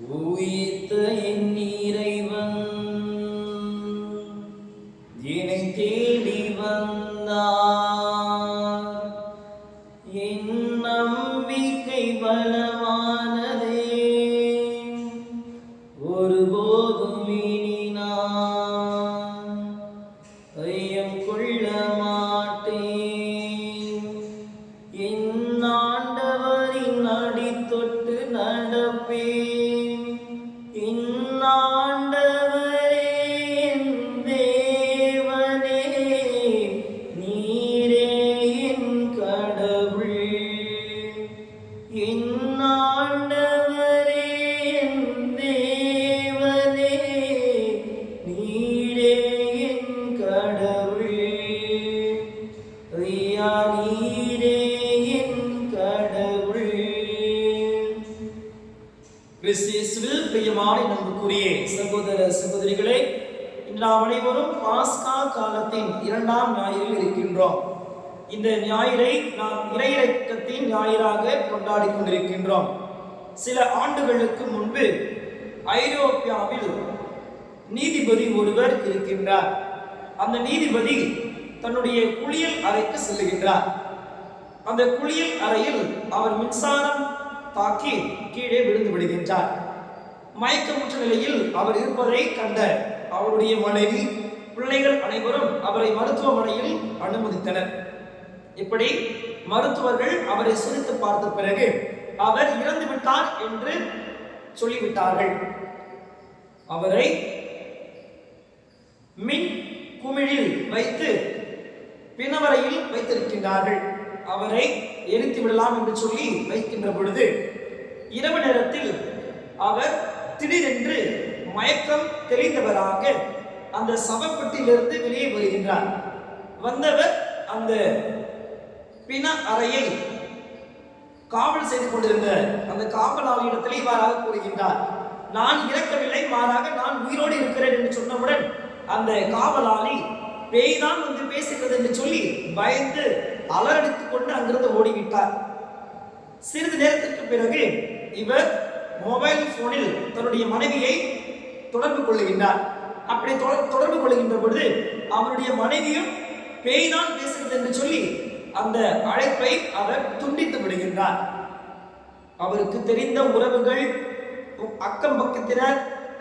உயிர்த்த என் இறைவன். கிறிஸ்தியேசுவில் பிரியமான நம்புக்குரிய சகோதர சகோதரிகளே இன்று நாம் அனைவரும் பாஸ்கா காலத்தின் இரண்டாம் ஞாயிறில் இருக்கின்றோம். இந்த ஞாயிறை நாம் இறையிறக்கத்தின் ஞாயிறாக கொண்டாடி கொண்டிருக்கின்றோம். சில ஆண்டுகளுக்கு முன்பு ஐரோப்பியாவில் நீதிபதி ஒருவர் இருக்கின்றார். அந்த நீதிபதி தன்னுடைய குளியல் அறைக்கு செல்லுகின்றார். அந்த குளியல் அறையில் அவர் மின்சாரம் தாக்கி கீழே விழுந்து விடுகின்றார். மயக்கமுற்ற நிலையில் அவர் இருப்பதை கண்ட அவருடைய மனைவி பிள்ளைகள் அனைவரும் அவரை மருத்துவமனையில் அனுமதித்தனர். இப்படி மருத்துவர்கள் அவரை சிரித்து பார்த்த பிறகு அவர் இறந்து விட்டார் என்று சொல்லிவிட்டார்கள். அவரை மின் குமிழில் வைத்து பிணவரையில் வைத்திருக்கின்றார்கள். அவரை எரித்து விடலாம் என்று சொல்லி வைக்கின்ற பொழுது இரவு நேரத்தில் அவர் திடீரென்று மயக்கம் தெளிந்தவராக அந்த சவப்பட்டியிலிருந்து வெளியே வருகின்றார். வந்தவர் அந்த பிண அறையை காவல் செய்து கொண்டிருந்த அந்த காவலாளியிடத்தில் இவ்வாறாக கூறுகின்றார் நான் இறக்கவில்லை மாறாக நான் உயிரோடு இருக்கிறேன் என்று சொன்னவுடன் அந்த காவலாளி பேய் தான் வந்து பேசுகிறது என்று சொல்லி பயந்து அலறடித்துக் கொண்டு அங்கிருந்து ஓடிவிட்டார். சிறிது நேரத்திற்கு பிறகு இவர் மொபைல் போனில் தன்னுடைய மனைவியை தொடர்பு கொள்ளுகின்றார். அப்படி தொடர்பு கொள்ளுகின்ற பொழுது அவருடைய மனைவியும் பேய் தான் பேசுகிறது என்று சொல்லி அந்த அழைப்பை அவர் துண்டித்து விடுகின்றார். அவருக்கு தெரிந்த உறவுகள் அக்கம் பக்கத்தினர்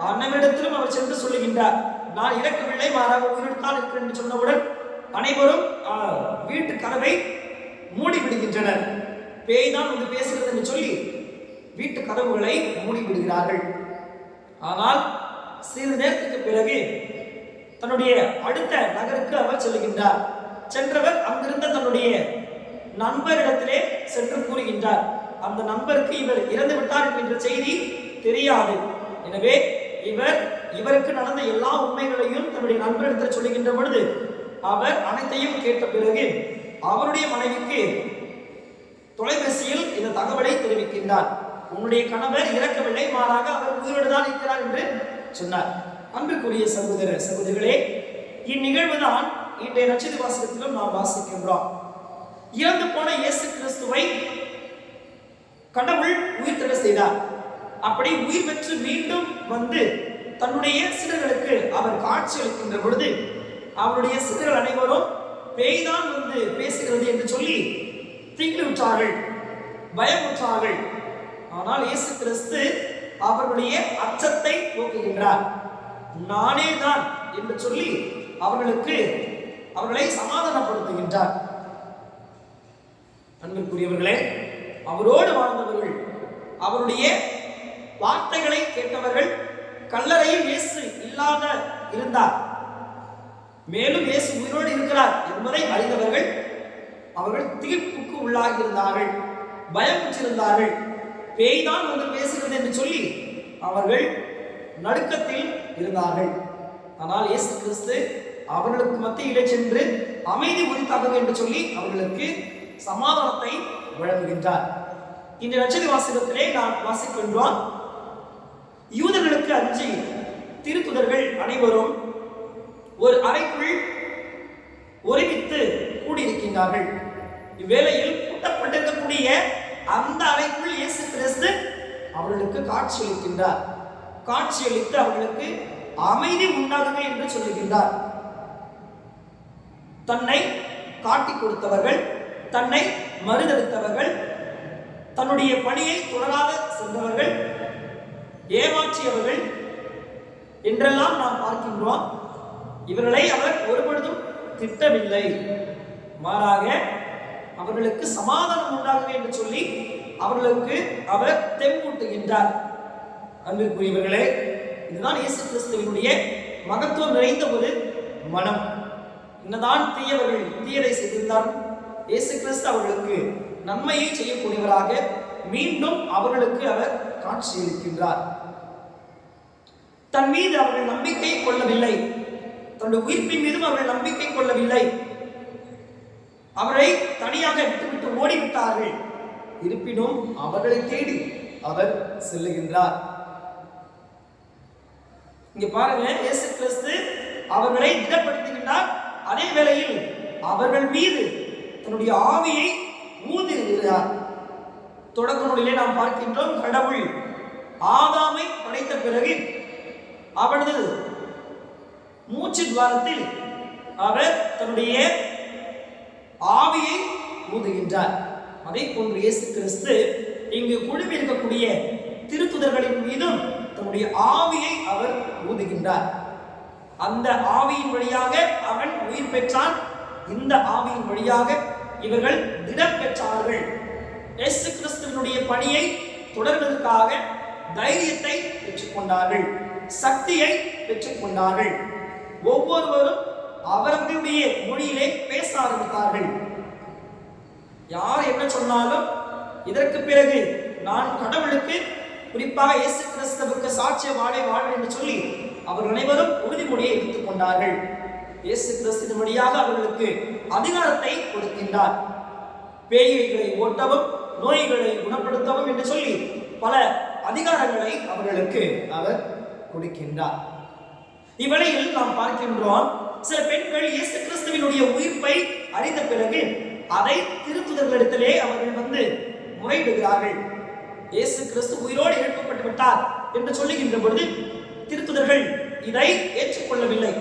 அன்னவிடத்திலும் அவர் சென்று சொல்லுகின்றார். நான் இறக்கவில்லை மாறாக உயிரோடு இருக்கிறேன் என்று சொன்னவுடன் அனைவரும் வீட்டு கதவை மூடி விடுகின்றனர் பேய் தான் வந்து பேசுகிறது என்று சொல்லி வீட்டு கதவுகளை மூடி விடுகிறார்கள் ஆனால் சிறிது நேரத்துக்கு பிறகு தன்னுடைய அடுத்த நகருக்கு அவர் செல்லுகின்றார். சென்றவர் அங்கிருந்த தன்னுடைய நண்பரிடத்திலே சென்று கூறுகின்றார். அந்த நண்பருக்கு இவர் இறந்து விட்டார் என்கின்ற செய்தி தெரியாது. எனவே இவர் இவருக்கு நடந்த எல்லா உண்மைகளையும் தன்னுடைய நண்பரிடத்தில் சொல்லுகின்ற பொழுது அவர் அனைத்தையும் கேட்ட பிறகு அவருடைய மனைவிக்கு தொலைபேசியில் இந்த தகவலை தெரிவிக்கின்றார். உன்னுடைய கணவர் இறக்கவில்லை மாறாக அவர் உயிரோடு தான் இருக்கிறார் என்று சொன்னார். அன்புக்குரிய சகோதர சகோதரிகளே இந்நிகழ்வு தான் இன்றைய நட்சத்திர வாசகத்திலும் நாம் வாசிக்கின்றோம். இறந்து போன இயேசு கிறிஸ்துவை கடவுள் உயிர் தட செய்தார். அப்படி உயிர் பெற்று மீண்டும் வந்து தன்னுடைய சிலர்களுக்கு அவர் காட்சி அளிக்கின்ற பொழுது அவருடைய சிறர்கள் அனைவரும் பேய்தான் வந்து பேசுகிறது என்று சொல்லி திங்கிவிட்டார்கள் பயமுற்றார்கள். ஆனால் இயேசு கிறிஸ்து அவர்களுடைய அச்சத்தை போக்குகின்றார் நானே தான் என்று சொல்லி அவர்களுக்கு அவர்களை சமாதானப்படுத்துகின்றார். அன்பிற்குரியவர்களே அவரோடு வாழ்ந்தவர்கள் அவருடைய வார்த்தைகளை கேட்டவர்கள் கல்லறையில் இயேசு இல்லாத இருந்தார். மேலும் இயேசு உயிரோடு இருக்கிறார் என்பதை அறிந்தவர்கள் அவர்கள் தீர்ப்புக்கு உள்ளாகி இருந்தார்கள் பயமுற்றிருந்தார்கள். பேய்தான் வந்து பேசுகிறது என்று சொல்லி அவர்கள் நடுக்கத்தில் இருந்தார்கள். ஆனால் இயேசு கிறிஸ்து அவர்களுக்கு மத்தியிலே சென்று அமைதி உரித்தார்கள் என்று சொல்லி அவர்களுக்கு சமாதானத்தை வழங்குகின்றார். இந்த நச்சதி வாசகத்திலே நாம் வாசிக்கின்றோம் யூதர்களுக்கு அஞ்சு திருத்துதர்கள் அனைவரும் ஒரு அறைக்குள் ஒருமித்து கூடியிருக்கின்றார்கள். இவ்வேளையில் கூட்டப்பட்டிருக்கக்கூடிய அந்த அறைக்குள் இயேசு கிறிஸ்து அவர்களுக்கு காட்சியளிக்கின்றார் காட்சியளித்து அவர்களுக்கு அமைதி உண்டாகுங்க என்று சொல்லுகின்றார். தன்னை காட்டிக் கொடுத்தவர்கள் தன்னை மறுதளித்தவர்கள் தன்னுடைய பணியை தொடராக சென்றவர்கள் ஏமாற்றியவர்கள் என்றெல்லாம் நாம் பார்க்கின்றோம். இவர்களை அவர் ஒருபொழுதும் திட்டவில்லை. மாறாக அவர்களுக்கு சமாதானம் உண்டாகும் என்று சொல்லி அவர்களுக்கு அவர் தெம்பூட்டுகின்றார் அன்பிற்குரியவர்களே இதுதான் இயேசு கிறிஸ்துவனுடைய மகத்துவம் நிறைந்த ஒரு மனம். என்னதான் தீயவர்கள் தீயதை செய்திருந்தாலும் இயேசு கிறிஸ்து அவர்களுக்கு நன்மையை செய்யக்கூடியவராக மீண்டும் அவர்களுக்கு அவர் காட்சியளிக்கின்றார் தன் மீது அவர்கள் நம்பிக்கை கொள்ளவில்லை. தன்னுடைய உயிர்ப்பின் மீதும் அவர்கள் நம்பிக்கை கொள்ளவில்லை. அவரை தனியாக விட்டுவிட்டு ஓடிவிட்டார்கள். இருப்பினும் அவர்களை தேடி அவர் செல்லுகின்றார். இங்க பாருங்க இயேசு கிறிஸ்து அவர்களை திடப்படுத்துகின்றார். அதே வேளையில் அவர்கள் மீது தன்னுடைய ஆவியை ஊதுகிறார். தொடக்க நூலிலே நாம் பார்க்கின்றோம் கடவுள் ஆதாமை படைத்த பிறகு அவனது மூச்சு துவாரத்தில் அவர் தன்னுடைய ஆவியை ஊதுகின்றார். அதை போன்று இயேசு கிறிஸ்து இங்கு குழுவில் இருக்கக்கூடிய திருத்துதர்களின் மீதும் தன்னுடைய ஆவியை அவர் ஊதுகின்றார். அந்த ஆவியின் வழியாக அவன் உயிர் பெற்றான். இந்த ஆவியின் வழியாக இவர்கள் திடம் பெற்றார்கள். இயேசு கிறிஸ்துவனுடைய பணியை தொடர்வதற்காக தைரியத்தை பெற்றுக்கொண்டார்கள். சக்தியை பெற்றுக்கொண்டார்கள். ஒவ்வொருவரும் அவர்களுடைய மொழியிலே பேச ஆரம்பித்தார்கள். யார் என்ன சொன்னாலும் இதற்கு பிறகு நான் கடவுளுக்கு குறிப்பாக இயேசு கிறிஸ்தவுக்கு சாட்சிய வாழை வாழ்வேன் என்று சொல்லி அவர்கள் அனைவரும் உறுதிமொழியை எடுத்துக் கொண்டார்கள். இயேசு கிறிஸ்துவின் வழியாக அவர்களுக்கு அதிகாரத்தை கொடுக்கின்றார். பேய்களை ஓட்டவும் நோய்களை குணப்படுத்தவும் என்று சொல்லி பல அதிகாரங்களை அவர்களுக்கு அவர் கொடுக்கின்றார். இவ்வளையில் நாம் பார்க்கின்றோம் சில பெண்கள் இயேசு கிறிஸ்துவினுடைய உயிர்ப்பை அறிந்த பிறகு அதை திருத்துதர்களிடத்திலே அவர்கள் வந்து முறையிடுகிறார்கள். இயேசு கிறிஸ்து உயிரோடு எழுப்பப்பட்டு விட்டார் என்று சொல்லுகின்ற பொழுது திருத்துதர்கள் இதை ஏற்றுக்கொள்ளவில்லை.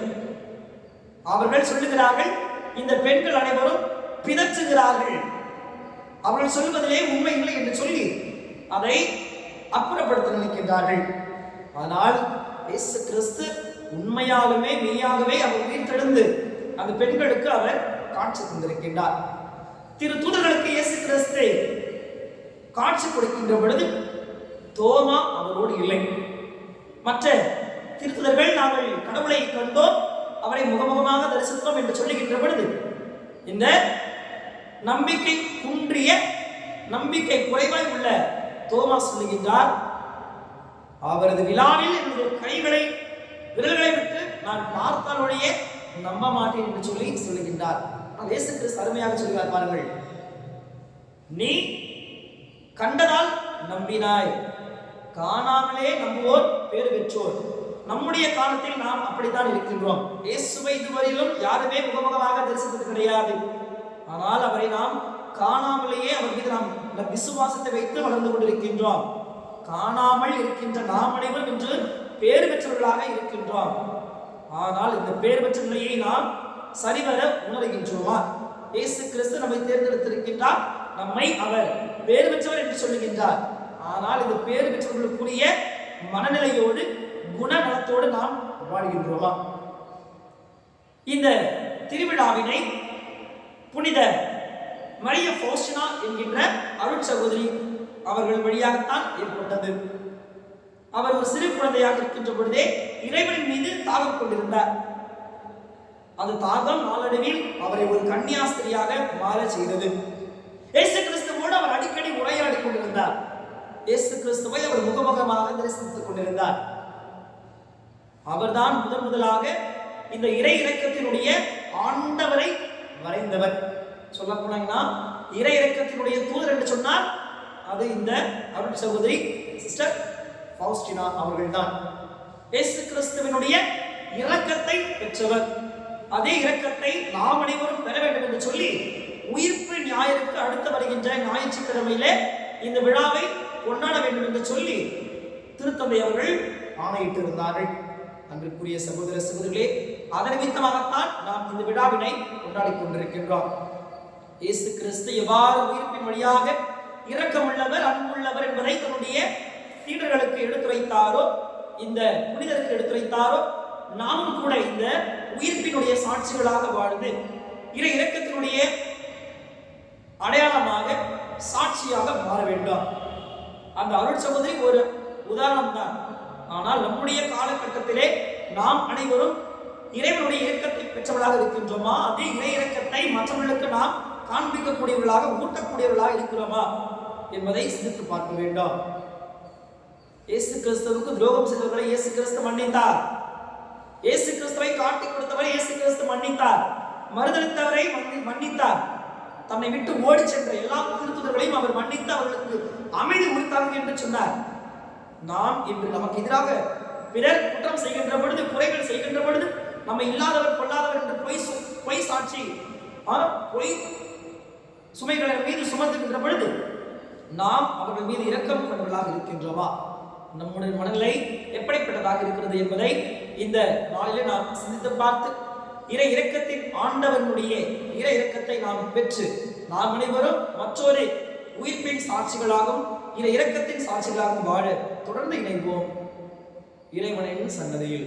அவர்கள் சொல்லுகிறார்கள் இந்த பெண்கள் அனைவரும் பிதற்றுகிறார்கள். அவர்கள் சொல்வதிலே உண்மை இல்லை என்று சொல்லி அதை அப்புறப்படுத்த நினைக்கின்றார்கள். ஆனால் இயேசு கிறிஸ்து உண்மையாலுமே மெய்யாகவே அவர் உயிர்த்தெழுந்து அந்த பெண்களுக்கு அவர் காட்சி தந்திருக்கின்றார். திரு தூதர்களுக்கு இயேசு கிறிஸ்து காட்சி கொடுக்கின்ற பொழுது தோமா அவரோடு இல்லை. மற்ற திருத்தலர்கள் நாங்கள் கடவுளை கண்டோம் அவரை முகமுகமாக தரிசித்தோம் என்று சொல்லுகின்ற பொழுது இந்த நம்பிக்கை குன்றிய நம்பிக்கை குறைவாய் உள்ள தோமா சொல்லுகின்றார் அவரது விழாவில் என்னுடைய கைகளை விரல்களை விட்டு நான் பார்த்தாலுடைய நம்ப மாட்டேன் என்று சொல்லி சொல்லுகின்றார். ஆனால் இயேசு கிறிஸ்து அருமையாக சொல்கிறார் பாருங்கள் நீ கண்டதால் நம்பினாய் காணாமலே நம்புவோர் பேர் பெற்றோர். நம்முடைய காலத்தில் நாம் அப்படித்தான் இருக்கின்றோம். இயேசுவை இதுவரையிலும் யாருமே முகமுகமாக தரிசித்தது கிடையாது. ஆனால் அவரை நாம் காணாமலேயே அவர் மீது நாம் இந்த விசுவாசத்தை வைத்து வளர்ந்து கொண்டிருக்கின்றோம். காணாமல் இருக்கின்ற நாம் அனைவரும் இன்று பேறு பெற்றவர்களாக இருக்கின்றோம். ஆனால் இந்த பேர் பெற்ற நிலையை நாம் சரிவர உணர்கின்றோமா? இயேசு கிறிஸ்து நம்மை தேர்ந்தெடுத்திருக்கின்றார். நம்மை அவர் பேர் பெற்றவர் என்று சொல்லுகின்றார். ஆனால் இந்த பேர் பெற்றவர்களுக்குரிய மனநிலையோடு குணநலத்தோடு நாம் வாழ்கின்றோமா? இந்த திருவிழாவினை புனித மரிய போஸ்டினா என்கின்ற அருட் சகோதரி அவர்கள் வழியாகத்தான் ஏற்பட்டது. அவர் ஒரு சிறு குழந்தையாக இருக்கின்ற பொழுதே இறைவனின் மீது தாகம் கொண்டிருந்தார். அந்த தாகம் நாளடைவில் அவரை ஒரு கன்னியாஸ்திரியாக மாற செய்தது. இயேசு கிறிஸ்துவோடு அவர் அடிக்கடி உரையாடி கொண்டிருந்தார். இயேசு கிறிஸ்துவை அவர் முகமுகமாக தரிசித்துக் கொண்டிருந்தார். அவர்தான் முதன் முதலாக இந்த இறை இறக்கத்தினுடைய ஆண்டவரை வரைந்தவர். சொல்ல போனீங்கன்னா இறை இறக்கத்தினுடைய தூதர் என்று சொன்னால் அது இந்த அருள் சகோதரி சிஸ்டர் ஃபவுஸ்டினா அவர்கள்தான். இயேசு கிறிஸ்துவனுடைய இரக்கத்தை பெற்றவர். அதே இரக்கத்தை நாம் அனைவரும் பெற வேண்டும் என்று சொல்லி உயிர்ப்பு ஞாயிற்கு அடுத்து வருகின்ற ஞாயிற்றுக்கிழமையிலே இந்த விழாவை கொண்டாட வேண்டும் என்று சொல்லி திருத்தந்தை அவர்கள் ஆணையிட்டிருந்தார்கள். அன்பிற்குரிய சகோதர சகோதரிகளே அதன் நிமித்தமாகத்தான் நாம் இந்த விழாவினை கொண்டாடி கொண்டிருக்கின்றோம். இயேசு கிறிஸ்து எவ்வாறு உயிர்ப்பின் வழியாக இரக்கமுள்ளவர் அன்புள்ளவர் என்பதை தன்னுடைய சீடர்களுக்கு எடுத்துரைத்தாரோ இந்த புனிதருக்கு எடுத்துரைத்தாரோ நாமும் கூட இந்த உயிர்ப்பினுடைய சாட்சிகளாக வாழ்ந்து இறை இறக்கத்தினுடைய அடையாளமாக சாட்சியாக மாற வேண்டும். அந்த அருள் சகோதரி ஒரு உதாரணம் தான் ஆனால் நம்முடைய காலகட்டத்திலே நாம் அனைவரும் இறைவனுடைய இயக்கத்தை பெற்றவர்களாக இருக்கின்றோமா? அதே இறை இரக்கத்தை மற்றவர்களுக்கு நாம் காண்பிக்கக்கூடியவர்களாக ஊட்டக்கூடியவர்களாக இருக்கிறோமா? என்பதை சிந்தித்து பார்க்க வேண்டும். இயேசு கிறிஸ்துவுக்கு துரோகம் செய்தவர்களை இயேசு கிறிஸ்து மன்னித்தார். இயேசு கிறிஸ்துவை காட்டிக் கொடுத்தவரை இயேசு கிறிஸ்து மன்னித்தார். மறுதளித்தவரை மன்னி- மன்னித்தார். தன்னை விட்டு ஓடிச் சென்ற எல்லா திருத்துதர்களையும் அவர் மன்னித்து அவர்களுக்கு அமைதி உரித்தார்கள் என்று சொன்னார். நாம் இன்று நமக்கு எதிராக பிறர் குற்றம் செய்கின்ற பொழுது குறைகள் செய்கின்ற பொழுது நம்ம இல்லாதவர் கொள்ளாதவர் என்று பொய் பொய் சாட்சி பொய் சுமைகளை மீது சுமத்துகின்ற பொழுது நாம் அவர்கள் மீது இரக்கம் கொண்டவர்களாக இருக்கின்றோமா? நம்முடைய மனநிலை எப்படிப்பட்டதாக இருக்கிறது என்பதை இந்த நாளிலே நாம் சிந்தித்து பார்த்து இறை இறக்கத்தின் ஆண்டவனுடைய இறை இறக்கத்தை நாம் பெற்று நாம் அனைவரும் மற்றொரு உயிர்ப்பின் சாட்சிகளாகவும் இறை இறக்கத்தின் சாட்சிகளாகவும் வாழ தொடர்ந்து இணைவோம். இறைவனின் சன்னதியில்